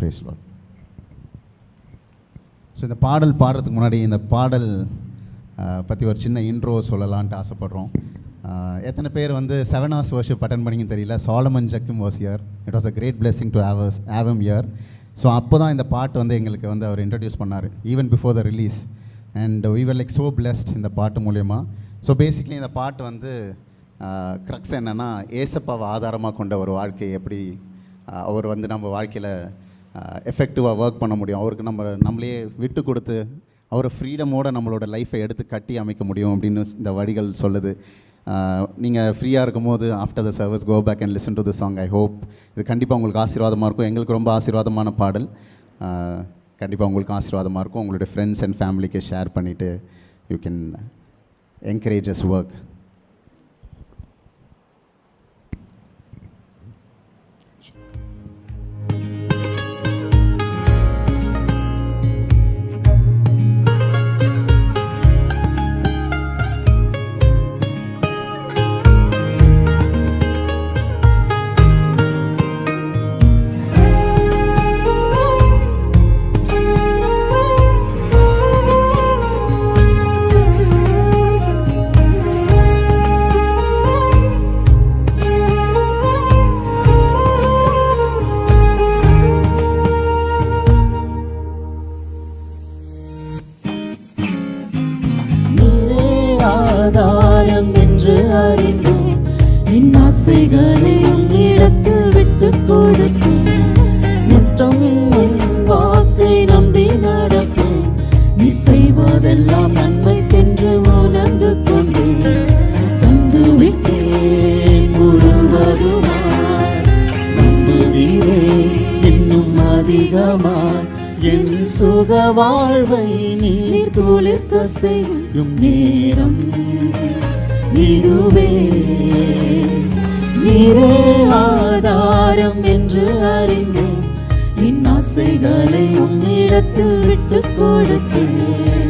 Prays Lord so இந்த பாடல் பாடுறதுக்கு முன்னாடி இந்த பாடல் பற்றி ஒரு சின்ன இன்ட்ரோ சொல்லலான்ட்டு ஆசைப்படுறோம். எத்தனை பேர் வந்து செவன் ஹவர்ஸ் வர்ஷிப் அட்டன் பண்ணிங்கன்னு தெரியல. Solomon Jakkim was here it was a great blessing to have have here so அப்போ தான் இந்த பாட்டு வந்து எங்களுக்கு வந்து அவர் இன்ட்ரடியூஸ் பண்ணார் even before the release and we were like so blessed இந்த பாட்டு மூலயமா. ஸோ பேசிக்லி இந்த பாட்டு வந்து க்ரக்ஸ் என்னென்னா ஏசப்பாவை ஆதாரமாக கொண்ட ஒரு வாழ்க்கை எப்படி அவர் வந்து நம்ம வாழ்க்கையில் எஃபெக்டிவாக ஒர்க் பண்ண முடியும். அவருக்கு நம்ம நம்மளே விட்டு கொடுத்து அவரை ஃப்ரீடமோடு நம்மளோட லைஃப்பை எடுத்து கட்டி அமைக்க முடியும் அப்படின்னு இந்த வடிகள் சொல்லுது. நீங்கள் ஃப்ரீயாக இருக்கும்போது after the service go back and listen to the song I hope இது கண்டிப்பாக உங்களுக்கு ஆசீர்வாதமாக இருக்கும். எங்களுக்கு ரொம்ப ஆசீர்வாதமான பாடல். கண்டிப்பாக உங்களுக்கு ஆசீர்வாதமாக இருக்கும். உங்களுடைய ஃப்ரெண்ட்ஸ் அண்ட் ஃபேமிலிக்கு ஷேர் பண்ணிவிட்டு you can encourage us work you. ஆசைகளை இடத்து விட்டு கொடுத்து முத்தம் உன் வாக்கை நம்பி நடக்கும் நீ செய்வதெல்லாம் நன்மை நன்மைக்கென்று உணர்ந்து கொண்டு தந்து விட்டேன் முழுவதுமாய். நம்புகிறேன் இன்னும் அதிகமாய். என் சுக வாழ்வை நீர் துளிர்க்க செய்யும் நேரம் இதுவே. நீரே ஆதாரம் என்று அறிந்தேன். என் ஆசைகளை உன்னிடத்தில் விட்டு கொடுத்தேன்.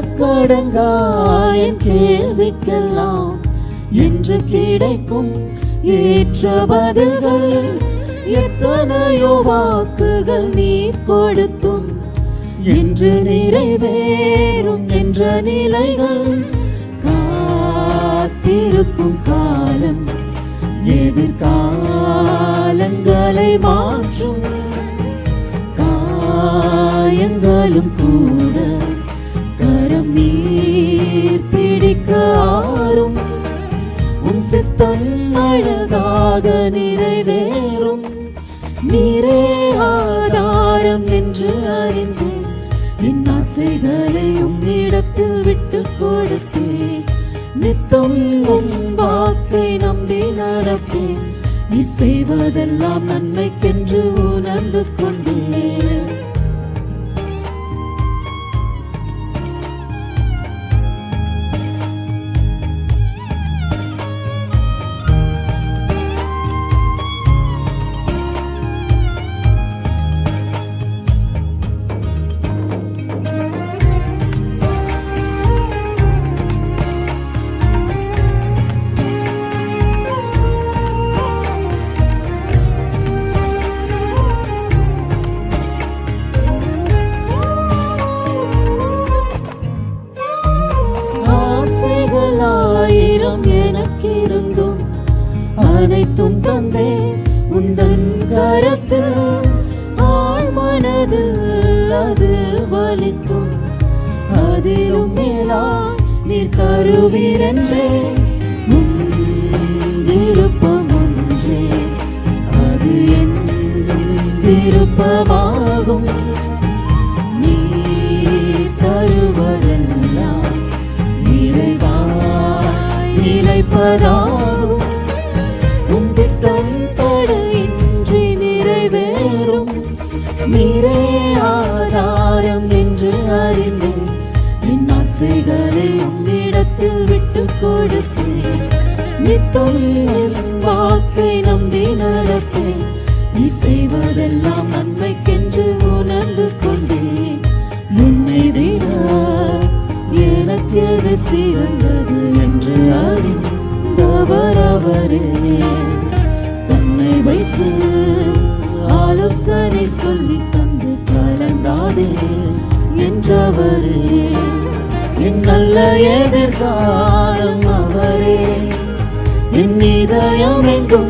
எண்ணுக்கடங்கா என் கேள்விக்கெல்லாம் என்று கிடைக்கும் ஏற்ற பதில்கள். எத்தனையோ வாக்குகள் நீ கொடுத்தும் என்று நிறைவேறும் என்ற நிலைகள். காத்திருக்கும் காலம் எதிர்காலங்களை மாற்றும். காயங்களும் கூட கரம் நீர் பிடிக்க ஆறும் உன் சித்தம் அழகாக நிறைவேறும். நீரே ஆதாரம் என்று அறிந்து என் ஆசைகளை உன்னிடத்தில் விட்டு கொடுத்து. நித்தம் உன் வாக்கை நம்பி நடப்பேன். நீ செய்வதெல்லாம் நன்மைக்கென்று உணர்ந்து கொண்டு. அனைத்தும் தந்தே. உந்தன் கரத்தில் ஆழ்மனதில் அது வலிக்கும். அதிலும் மேலா நீ தருவீரென்றே. உன் விருப்பம் ஒன்றே அது என் விருப்பமாகும். நீ தருவதெல்லாம் நிறைவாய் நிலைப்பதாகும் ஆசைகளை உன்னிடத்தில் விட்டு கொடுத்தேன். நித்தம் என் வாக்கை நம்பி நடப்பேன் நீ செய்வதெல்லாம் நன்மைக்கென்று உணர்ந்து கொண்டேன். என்னை விட எனக்கு எது சிறந்தது என்று அறிந்தவர் அவரே தன்னை வைத்து ஆலோசனை சொல்லி தந்து கலந்தாதே என்றவரே. என் நல்ல எதிர்காலம் அவரே. என் இதயம் எங்கும்